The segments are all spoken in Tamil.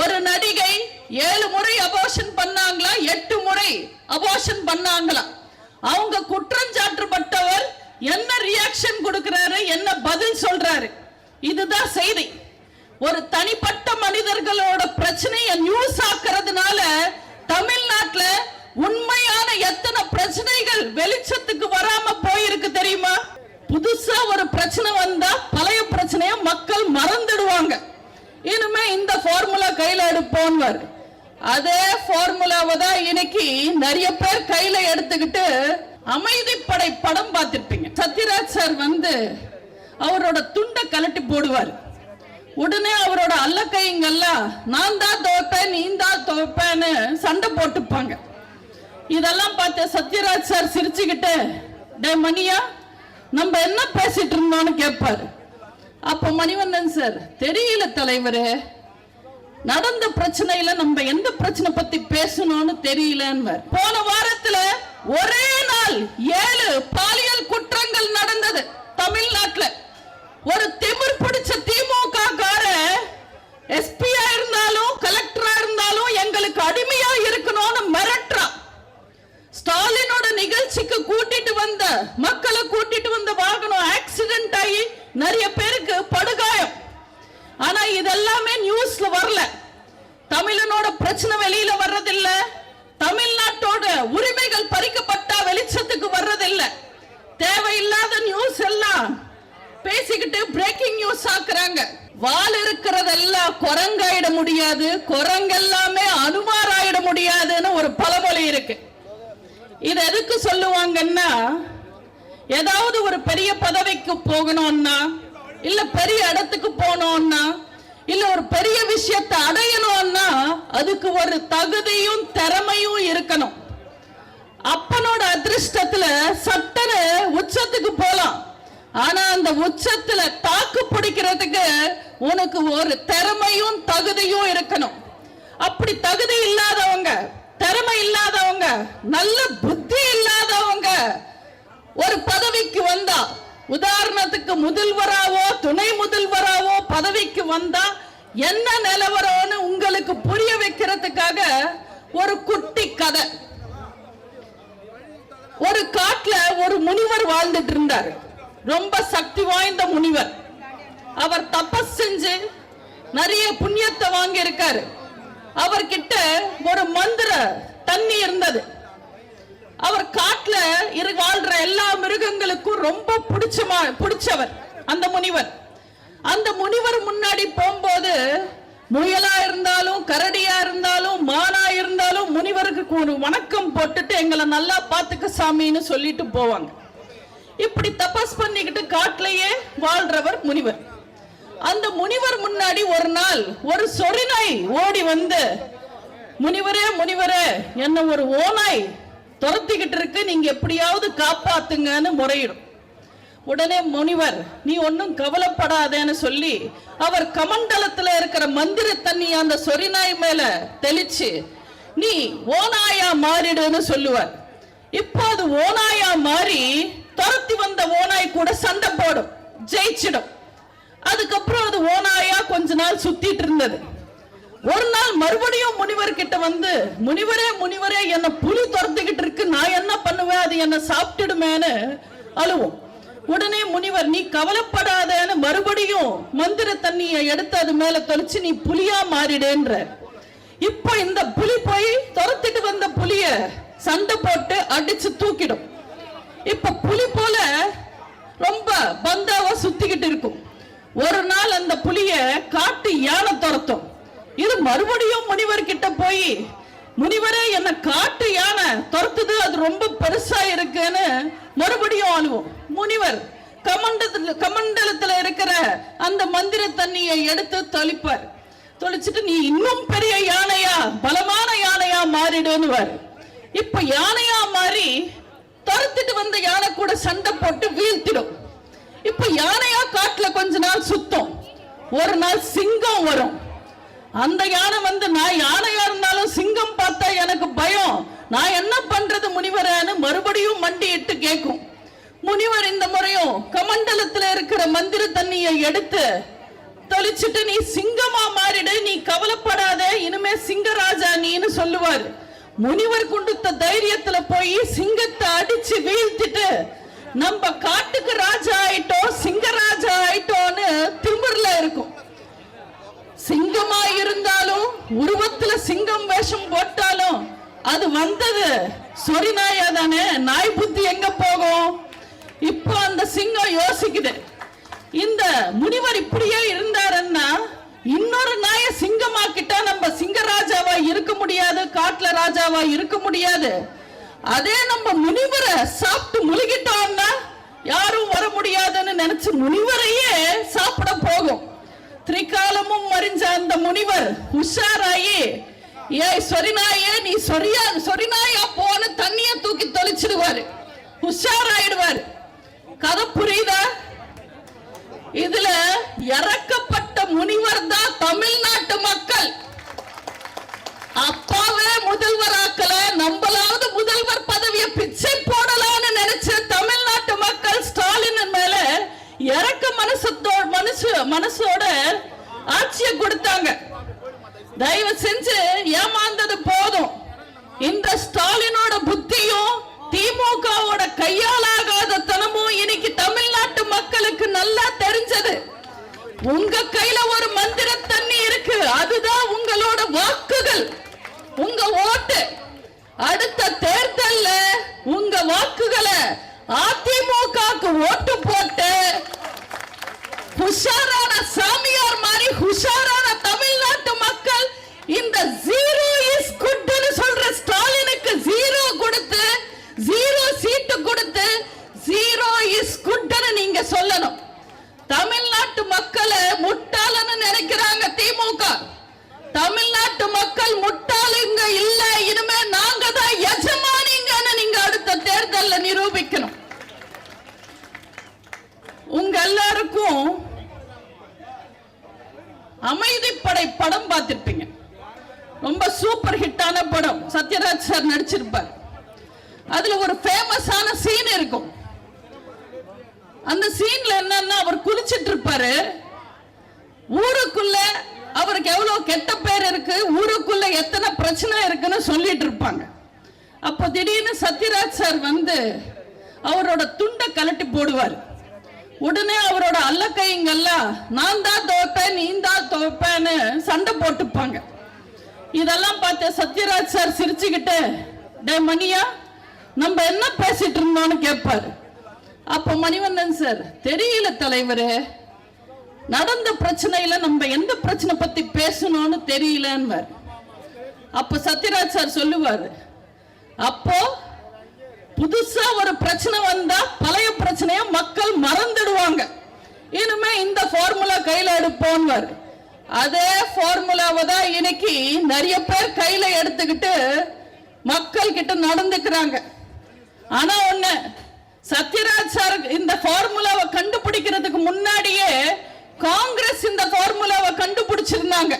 ஒரு நடிகை ஏழு முறை அபோஷன் பண்ணாங்களா? எட்டு முறை அபோஷன் பண்ணாங்களா? அவங்க குற்றஞ்சாற்றப்பட்டவர் என்ன ரியாக்ஷன் கொடுக்கிறாரு? என்ன பதில் சொல்றாரு? இதுதான் செய்தி. ஒரு தனிப்பட்ட மனிதர்களோட பிரச்சனையை நியூஸ் ஆக்குறதுனால தமிழ்நாட்டில் உண்மையான எத்தனை பிரச்சனைகள் வெளிச்சத்துக்கு வராம போயிருக்கு தெரியுமா? புதுசா ஒரு பிரச்சனை வந்தா பழைய பிரச்சனைய மக்கள் மறந்துடுவாங்க இனிமே இந்த ஃபார்முலா கையில எடுப்போம்வர் அதே ஃபார்முலாவை தான் இன்னைக்கு நிறைய பேர் கையில எடுத்துக்கிட்டு அமைதிப்படை படம் பார்த்துருப்பீங்க. சத்யராஜ் சார் வந்து அவரோட துண்டை கலட்டி போடுவார். உடனே அவரோட அல்லக்கைங்கெல்லாம் நான் தான் துவைப்பேன் நீ தான் துவைப்பேன்னு சண்டை போட்டுப்பாங்க. இதெல்லாம் பார்த்து சத்யராஜ் சார் சிரிச்சுக்கிட்டு டே மணியா நம்ம என்ன பேசிட்டு இருந்தோம்னு கேட்பாரு அப்போ மணிவண்ணன் சார் தெரியல தலைவரே நடந்த பிரச்சனையில நம்ம எந்த பிரச்சனை பத்தி பேசணும்னு தெரியலன்னு போன வாரத்துல ஒரே நாள் ஏழு பாலியல் குற்றங்கள் நடந்தது தமிழ்நாட்டுல ஒரு திமிர் பிடிச்ச திமுக கார எஸ்பியா இருந்தாலும் கலெக்டரா இருந்தாலும் எங்களுக்கு அடிமையா இருக்கணும்னு மிரட்டுறான் ஸ்டாலினோட நிகழ்ச்சிக்கு கூட்டிட்டு வந்த மக்களை கூட்டிட்டு வந்த வாகனம் ஆக்சிடென்ட் ஆகி நிறைய பேருக்கு படுகாயம் எல்லாமே நியூஸ்ல வரல. தமிழனோட பிரச்சனை வெளியில வர்றதில்ல. தமிழ்நாட்டோட உரிமைகள் பறிக்கப்பட்டா வெளிச்சத்துக்கு வர்றதில்ல. தேவையில்லாத நியூஸ் எல்லாம் பேசிக்கிட்டு பிரேக்கிங் நியூஸ் ஆக்குறாங்க. வால் இருக்கிறதெல்லாம் குரங்காயிட முடியாது. குரங்கெல்லாமே அனுமாராயிட முடியாதுன்னு ஒரு பழமொழி இருக்கு. இது எதுக்கு சொல்லுவாங்கன்னா ஏதாவது ஒரு பெரிய பதவிக்கு போகணும்னா இல்ல பெரிய இடத்துக்கு போனோம்னா இல்ல ஒரு பெரிய விஷயத்தை அடையணும்னா அதுக்கு ஒரு தகுதியும் திறமையும் இருக்கணும். அப்பனோட அதிர்ஷ்டத்துல சட்டனு உச்சத்துக்கு போலாம். ஆனா அந்த உச்சத்துல தாக்கு பிடிக்கிறதுக்கு உனக்கு ஒரு திறமையும் தகுதியும் இருக்கணும். அப்படி தகுதி இல்லாதவங்க திறமை இல்லாதவங்க நல்ல புத்தி இல்லாதவங்க ஒரு பதவிக்கு வந்தா உதாரணத்துக்கு முதல்வராவோ துணை முதல்வராவோ பதவிக்கு வந்தா என்ன நிலவரம்னு உங்களுக்கு புரிய வைக்கிறதுக்காக ஒரு குட்டி கதை. ஒரு காட்டுல ஒரு முனிவர் வாழ்ந்துட்டு இருந்தார். ரொம்ப சக்தி வாய்ந்த முனிவர். அவர் தபஸ் செஞ்சு நிறைய புண்ணியத்தை வாங்கி இருக்காரு அவர்கிட்ட ஒரு மந்திர தண்ணி இருந்தது. அவர் காட்டுல இரு வாழ்ற எல்லா மிருகங்களுக்கும் ரொம்ப பிடிச்சமா பிடிச்சவர் அந்த முனிவர். அந்த முனிவர் முன்னாடி போகும்போது முயலா இருந்தாலும் கரடியா இருந்தாலும் மானா இருந்தாலும் முனிவருக்கு ஒரு வணக்கம் போட்டுட்டு எங்களை நல்லா பாத்துக்க சாமின்னு சொல்லிட்டு போவாங்க. இப்படி தபஸ் பண்ணிக்கிட்டு காட்டிலேயே வாழ்றவர் முனிவர். அந்த முனிவர் முன்னாடி ஒரு நாள் ஒரு சொரிநாய் ஓடி வந்து முனிவரே முனிவரே என்ன ஒரு ஓநாய் துரத்திக்கிட்டு இருக்கு நீங்க எப்படியாவது காப்பாத்துங்கன்னு முறையிடும். உடனே முனிவர் நீ ஒன்னும் கவலைப்படாதேன்னு சொல்லி அவர் கமண்டலத்துல இருக்கிற மந்திர தண்ணி அந்த சொரிநாய் மேல தெளிச்சு நீ ஓநாயா மாறிடுன்னு சொல்லுவார். இப்போ அது ஓநாயா மாறி துரத்தி வந்த ஓனாய் கூட சண்டை போடும் ஜெயிச்சிடும். அதுக்கப்புறம் அது ஓநாயா கொஞ்ச நாள் சுத்திட்டு இருந்தது. ஒரு நாள் மறுபடியும் முனிவர் கிட்ட வந்து முனிவரே முனிவரே என்ன புலி துரத்துக்கிட்டு இருக்கு. நான் என்ன பண்ணுவேன்? அது என்ன சாப்பிட்டுடுமேன்னு அழுவோம். உடனே முனிவர் நீ கவலைப்படாதேன்னு மறுபடியும் மந்திர தண்ணியை எடுத்து அது மேல தொலைச்சு நீ புலியா மாறிடேன்ற. இப்ப இந்த புலி போய் துரத்திட்டு வந்த புலிய சண்டை போட்டு அடிச்சு தூக்கிடும். இப்ப புலி போல ரொம்ப பந்தாவா சுத்திக்கிட்டு இருக்கும். ஒரு நாள் அந்த புலிய காட்டு யானை துரத்தும். இது மறுபடியும் முனிவர் கிட்ட போய் முனிவரே என்ன காட்டு யானை துரத்துது அது ரொம்ப பெருசா இருக்குன்னு மறுபடியும் அழுவோம். முனிவர் கமண்டத்தில் கமண்டலத்துல இருக்கிற அந்த மந்திர தண்ணியை எடுத்து தொளிப்பார். தொளிச்சிட்டு நீ இன்னும் பெரிய யானையா பலமான யானையா மாறிடுன்னுவார். இப்ப யானையா மாறி துரத்துட்டு வந்த யானை கூட சண்டை போட்டு வீழ்த்திடும். இப்ப யானையா காட்டுல கொஞ்ச நாள் சுத்தம். ஒரு நாள் சிங்கம் வரும். அந்த யானை வந்து நான் யானையா இருந்தாலும் சிங்கம் பார்த்தா எனக்கு பயம். நான் என்ன பண்றது முனிவரான்னு மறுபடியும் மண்டியிட்டு கேட்கும் முனிவர் இந்த முறையும் கமண்டலத்துல இருக்கிற மந்திர தண்ணியை எடுத்து தொளிச்சிட்டு நீ சிங்கமா மாறிடு நீ கவலைப்படாத இனிமே சிங்கராஜா நீன்னு சொல்லுவாரு. முனிவர் கொடுத்த தைரியத்துல போய் சிங்கத்தை அடிச்சு வீழ்த்திட்டு நம்ம காட்டுக்கு ராஜா ஆயிட்டோம் சிங்கராஜா ஆயிட்டோம்னு திமிர்ல இருக்கும் சிங்கமா இருந்தாலும் உருவத்துல சிங்கம் வேஷம் போட்டாலும் அது வந்தது. சொரி நாயா தானே? நாய் புத்தி எங்க போகும்? இப்போ அந்த சிங்கம் யோசிக்குது. இந்த முனிவர் இப்படியே இருந்தாருன்னா இன்னொரு நாய சிங்கமாக்கிட்டா நம்ம சிங்கராஜாவா இருக்க முடியாது காட்டுல ராஜாவா இருக்க முடியாது. அதே நம்ம முனிவரை சாப்பிட்டு முழுகிட்டோம்னா யாரும் வர முடியாதுன்னு நினைச்சு முனிவரையே சாப்பிட போகும். திரிகாலமும் மறிஞ்ச அந்த முனிவர் உஷாராயி ஏய் சொரிநாயே நீ சொரியா சொரிநாயா போன தண்ணிய தூக்கி தொலைச்சிடுவாரு உஷாராயிடுவாரு. கதை புரியுதா? இதுல இறக்கப்பட்ட முனிவர் தான் தமிழ்நாட்டு மக்கள். மனசத்தோட மனசு மனசோட ஆட்சியை கொடுத்தாங்க. தயவு செஞ்சு ஏமாந்தது போதும். இந்த ஸ்டாலினோட புத்தியும் திமுகவோட கையாலாகாத தனமும் இன்னைக்கு தமிழ்நாட்டு மக்களுக்கு நல்லா தெரிஞ்சது. உங்க கையில ஒரு மந்திர தண்ணி இருக்கு. அதுதான் உங்களோட வாக்குகள். உங்க ஓட்டு. அடுத்த தேர்தல்ல உங்க வாக்குகளை அதிமுக ஓட்டு போட்டு ஹுஷாரான சாமியார் மாதிரி ஹுஷாரான தமிழ்நாட்டு மக்கள் இந்த ஜீரோ இஸ் குட்னு சொல்ற ஸ்டாலினுக்கு ஜீரோ கொடுத்து ஜீரோ சீட்டு கொடுத்து ஜீரோ இஸ் குட்னு நீங்க சொல்லணும் தமிழ்நாட்டு மக்களை முட்டாளன்னு நினைக்கிறாங்க திமுக தமிழ்நாட்டு மக்கள் முட்டாளுங்க இல்ல இனிமே நாங்க தான் எஜமானிங்கன்னு நீங்க அடுத்த தேர்தல்ல நிரூபிக்கணும் உங்க எல்லாருக்கும் அமைதிப்படை படம் பார்த்திருப்பீங்க. ரொம்ப சூப்பர் ஹிட்டான படம். சத்யராஜ் சார் நடிச்சிருப்பார். அதுல ஒரு ஃபேமஸான சீன் இருக்கும். அந்த சீன்ல என்னன்னா அவர் குளிச்சிட்டு இருப்பாரு. ஊருக்குள்ள அவருக்கு எவ்வளவு கெட்ட பேர் இருக்கு ஊருக்குள்ள எத்தனை பிரச்சனை இருக்குன்னு சொல்லிட்டு இருப்பாங்க. அப்போ திடீர்னு சத்யராஜ் சார் வந்து அவரோட துண்டை கலட்டி போடுவார். உடனே அவரோட அல்லக்கைங்கெல்லாம் நான் தான் துவைப்பேன் நீ தான் தோப்பேன்னு சண்டை போட்டுப்பாங்க. இதெல்லாம் பார்த்து சத்யராஜ் சார் சிரிச்சுக்கிட்டு டே மணியா நம்ம என்ன பேசிட்டு இருந்தோம்னு கேட்பாரு அப்ப மணிவண்ணன் சார் தெரியல தலைவரே நடந்த பிரச்சனையில நம்ம எந்த பிரச்சனை பத்தி பேசணும்னு தெரியலன்னு அப்ப சத்யராஜ் சார் சொல்லுவாரு அப்போ புதுசா ஒரு பிரச்சனை வந்தா பழைய பிரச்சனைய மக்கள் மறந்துடுவாங்க. இனிமே இந்த ஃபார்முலா கையில எடுப்போம்வாரு. அதே ஃபார்முலாவை தான் இன்னைக்கு நிறைய பேர் கையில எடுத்துக்கிட்டு மக்கள் கிட்ட நடந்துக்கிறாங்க. ஆனா ஒண்ணு சத்யராஜ் சார் இந்த ஃபார்முலாவை கண்டுபிடிக்கிறதுக்கு முன்னாடியே காங்கிரஸ் இந்த ஃபார்முலாவை கண்டுபிடிச்சிருந்தாங்க.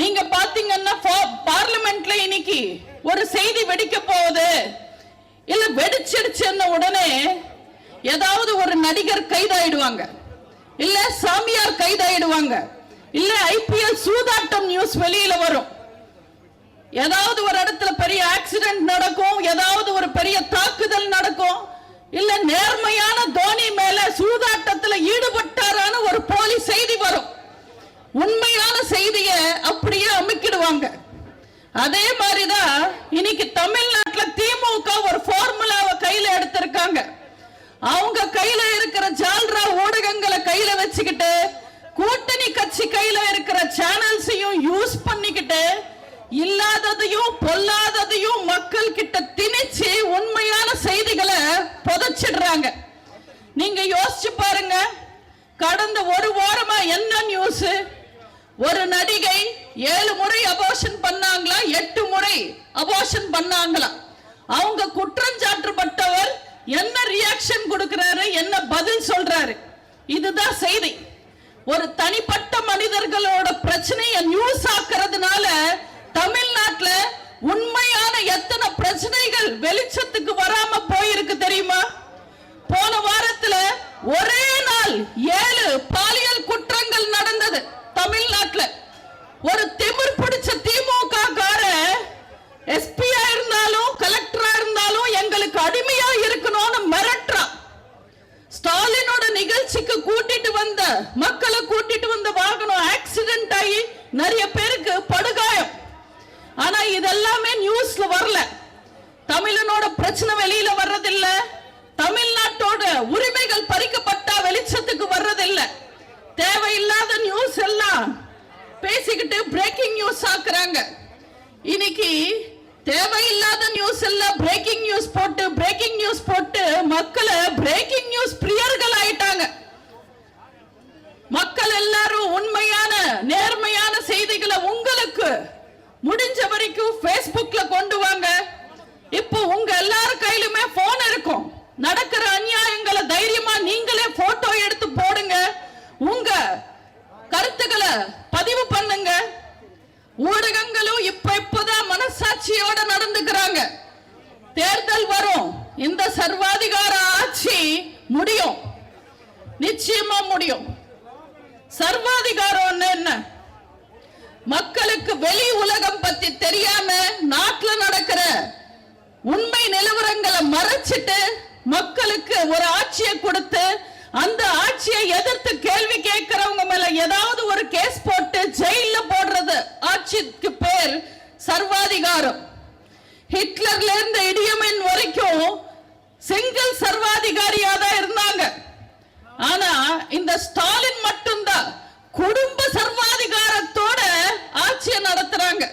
நீங்க பாத்தீங்கன்னா பார்லிமெண்ட்ல இன்னைக்கு ஒரு செய்தி வெடிக்க போகுது. இல்ல வெடிச்சிடுச்சுன்ன உடனே ஏதாவது ஒரு நடிகர் கைதாயிடுவாங்க. இல்ல சாமியார் கைதாயிடுவாங்க. இல்ல ஐபிஎல் சூதாட்டம் நியூஸ் வெளியில வரும். ஏதாவது ஒரு இடத்துல பெரிய ஆக்சிடென்ட் நடக்கும் ஏதாவது ஒரு பெரிய தாக்குதல் நடக்கும். இல்ல நேர்மையான தோனி மேல சூதாட்டத்துல ஈடுபட்டாரான ஒரு போலி செய்தி வரும். உண்மையான செய்தியை அப்படியே அமுக்கிடுவாங்க. அதே மாதிரிதான் இன்னைக்கு தமிழ்நாட்டில் திமுக ஒரு ஃபார்முலாவை கையில எடுத்திருக்காங்க. அவங்க கையில இருக்கிற ஜால்ரா ஊடகங்களை கையில வச்சுக்கிட்டு கூட்டணி கட்சி கையில இருக்கிற சேனல்ஸையும் யூஸ் பண்ணிக்கிட்டு இல்லாததையும் பொல்லாததையும் மக்கள் கிட்ட திணிச்சு உண்மையான செய்திகளை புதைச்சிடுறாங்க. நீங்க யோசிச்சு பாருங்க கடந்த ஒரு வாரமா என்ன நியூஸ் ஒரு நடிகை ஏழு முறை அபோஷன் பண்ணாங்களா? எட்டு முறை அபோஷன் பண்ணாங்களா? அவங்க குற்றஞ்சாற்றப்பட்டவர் என்ன ரியாக்ஷன் கொடுக்கிறாரு? என்ன பதில் சொல்றாரு? இதுதான் செய்தி. ஒரு தனிப்பட்ட மனிதர்களோட பிரச்சனையை நியூஸ் ஆக்குறதுனால தமிழ்நாட்டுல உண்மையான எத்தனை பிரச்சனைகள் வெளிச்சத்துக்கு வராம போயிருக்கு தெரியுமா? போன வாரத்துல ஒரே நாள் ஏழு பாலியல் குற்ற நடந்தது தமிழ்நாட்டுல ஒரு திமிர் பிடிச்ச திமுக கார இதெல்லாமே நியூஸ்ல வரல தமிழனோட பிரச்சனை வெளியில வர்றதில்ல. தமிழ்நாட்டோட உரிமைகள் பறிக்கப்பட்டா வெளிச்சத்துக்கு வர்றதில்ல. தேவையில்லாத நியூஸ் எல்லாம் பேசிக்கிட்டு பிரேக்கிங் நியூஸ் ஆக்குறாங்க. இன்னைக்கு தேவையில்லாத நியூஸ் எல்லாம் பிரேக்கிங் நியூஸ் போட்டு பிரேக்கிங் நியூஸ் போட்டு மக்களை பிரேக்கிங் நியூஸ் பிரியர்கள் ஆயிட்டாங்க. மக்கள் எல்லாரும் உண்மையான நேர்மையான செய்திகளை உங்களுக்கு முடிஞ்ச வரைக்கும் பேஸ்புக்ல கொண்டு வாங்க. உங்க எல்லாரும் கையிலுமே போன் இருக்கும். நடக்கிற அநியாயங்களை தைரியமா நீங்களே போட்டோ எடுத்து போடுங்க. உங்க கருத்துக்களை பதிவு பண்ணுங்க. ஊடகங்களும் இப்ப இப்பதான் மனசாட்சியோட நடந்துக்கிறாங்க. தேர்தல் வரும். இந்த சர்வாதிகார ஆட்சி முடியும். நிச்சயமா முடியும். சர்வாதிகாரம் என்ன? மக்களுக்கு வெளி உலகம் பத்தி தெரியாம நாட்டுல நடக்கிற உண்மை நிலவரங்களை மறைச்சிட்டு மக்களுக்கு ஒரு ஆட்சியை கொடுத்து அந்த ஆட்சியை எதிர்த்து கேள்வி கேட்கிறவங்க மேல ஏதாவது ஒரு கேஸ் போட்டு ஜெயில போடுறது ஆட்சிக்கு பேர் சர்வாதிகாரம். ஹிட்லர்ல இருந்து இடியமின் வரைக்கும் சிங்கிள் சர்வாதிகாரியா தான் இருந்தாங்க. ஆனா இந்த ஸ்டாலின் மட்டும்தான் குடும்ப சர்வாதிகாரத்தோட ஆட்சியை நடத்துறாங்க.